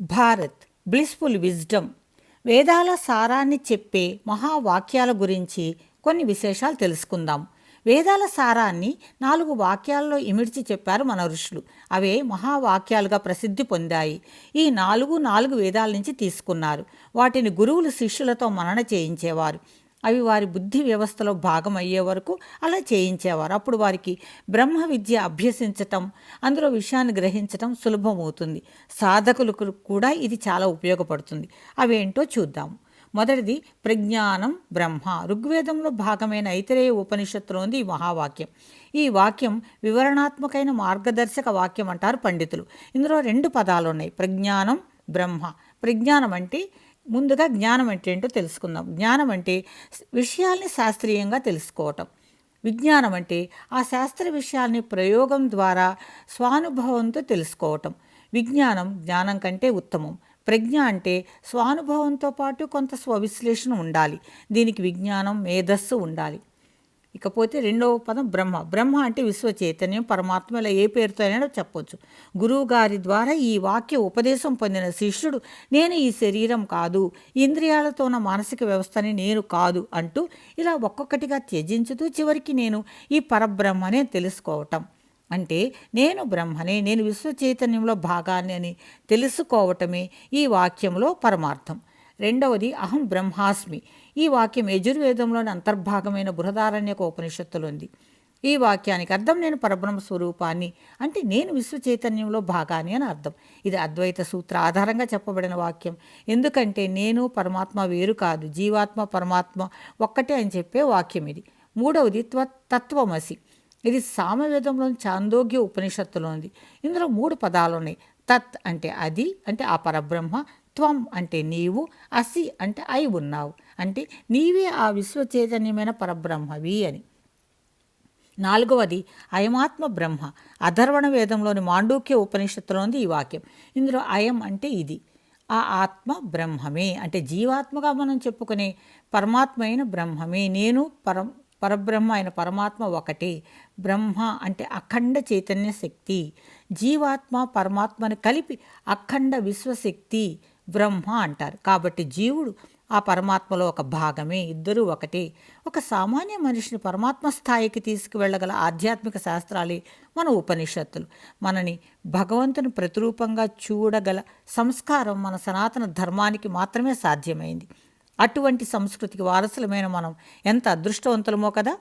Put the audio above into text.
Bharat blissful wisdom వేదాల సారాన్ని చెప్పే మహావాక్యాల గురించి కొన్ని విశేషాలు తెలుసుకుందాం. వేదాల సారాన్ని నాలుగు వాక్యాల్లో ఇమిడ్చి చెప్పారు మన ఋషులు. అవే మహావాక్యాలుగా ప్రసిద్ధి పొందాయి. ఈ నాలుగు నాలుగు వేదాల నుంచి తీసుకున్నారు. వాటిని గురువులు శిష్యులతో మనన చేయించేవారు. అవి వారి బుద్ధి వ్యవస్థలో భాగం అయ్యే వరకు అలా చేయించేవారు. అప్పుడు వారికి బ్రహ్మ విద్య అభ్యసించటం అందులో విషయాన్ని గ్రహించటం సులభమవుతుంది. సాధకులకు కూడా ఇది చాలా ఉపయోగపడుతుంది. అవేంటో చూద్దాం. మొదటిది ప్రజ్ఞానం బ్రహ్మ. ఋగ్వేదంలో భాగమైన ఐతరేయ ఉపనిషత్తులోంది ఈ మహావాక్యం. ఈ వాక్యం వివరణాత్మకమైన మార్గదర్శక వాక్యం అంటారు పండితులు. ఇందులో రెండు పదాలు ఉన్నాయి ప్రజ్ఞానం బ్రహ్మ. ప్రజ్ఞానం అంటే ముందుగా జ్ఞానం అంటే ఏంటో తెలుసుకుందాం. జ్ఞానం అంటే విషయాల్ని శాస్త్రీయంగా తెలుసుకోవటం. విజ్ఞానం అంటే ఆ శాస్త్ర విషయాల్ని ప్రయోగం ద్వారా స్వానుభవంతో తెలుసుకోవటం. విజ్ఞానం జ్ఞానం కంటే ఉత్తమం. ప్రజ్ఞ అంటే స్వానుభవంతో పాటు కొంత స్వవిశ్లేషణ ఉండాలి. దీనికి విజ్ఞానం మేధస్సు ఉండాలి. ఇకపోతే రెండవ పదం బ్రహ్మ. బ్రహ్మ అంటే విశ్వ చైతన్యం పరమాత్మ ఇలా ఏ పేరుతో అయినా చెప్పొచ్చు. గురువు గారి ద్వారా ఈ వాక్య ఉపదేశం పొందిన శిష్యుడు నేను ఈ శరీరం కాదు ఇంద్రియాలతో ఉన్న మానసిక వ్యవస్థని నేను కాదు అంటూ ఇలా ఒక్కొక్కటిగా త్యజించుతూ చివరికి నేను ఈ పరబ్రహ్మనే తెలుసుకోవటం. అంటే నేను బ్రహ్మనే నేను విశ్వ చైతన్యంలో భాగాన్ని అని తెలుసుకోవటమే ఈ వాక్యంలో పరమార్థం. రెండవది అహం బ్రహ్మాస్మి. ఈ వాక్యం యజుర్వేదంలోని అంతర్భాగమైన బృహదారణ్యక ఉపనిషత్తులు ఉంది ఈ వాక్యానికి అర్థం నేను పరబ్రహ్మ స్వరూపాన్ని అంటే నేను విశ్వ చైతన్యంలో భాగాన్ని అని అర్థం. ఇది అద్వైత సూత్ర ఆధారంగా చెప్పబడిన వాక్యం. ఎందుకంటే నేను పరమాత్మ వేరు కాదు జీవాత్మ పరమాత్మ ఒక్కటే అని చెప్పే వాక్యం ఇది. మూడవది త్వ తత్వమసి. ఇది సామవేదంలోని చాందోగ్య ఉపనిషత్తులో ఉంది. ఇందులో మూడు పదాలు ఉన్నాయి తత్ అంటే అది అంటే ఆ పరబ్రహ్మ త్వం అంటే నీవు అసి అంటే అయి ఉన్నావు. అంటే నీవే ఆ విశ్వచైతన్యమైన పరబ్రహ్మవి అని. నాలుగవది అయమాత్మ బ్రహ్మ. అధర్వణ వేదంలోని మాండూక్య ఉపనిషత్తులోని ఈ వాక్యం. ఇందులో అయం అంటే ఇది. ఆ ఆత్మ బ్రహ్మమే. అంటే జీవాత్మగా మనం చెప్పుకునే పరమాత్మ అయిన బ్రహ్మమే. నేను పరం పరబ్రహ్మ అయిన పరమాత్మ ఒకటే. బ్రహ్మ అంటే అఖండ చైతన్య శక్తి. జీవాత్మ పరమాత్మను కలిపి అఖండ విశ్వశక్తి. బ్రహ్మ అంటారు. కాబట్టి జీవుడు ఆ పరమాత్మలో ఒక భాగమే ఇద్దరూ ఒకటి. ఒక సామాన్య మనిషిని పరమాత్మ స్థాయికి తీసుకువెళ్ళగల ఆధ్యాత్మిక శాస్త్రాలే మన ఉపనిషత్తులు. మనని భగవంతుని ప్రతిరూపంగా చూడగల సంస్కారం మన సనాతన ధర్మానికి మాత్రమే సాధ్యమైంది. అటువంటి సంస్కృతికి వారసులమైన మనం ఎంత అదృష్టవంతులమో కదా!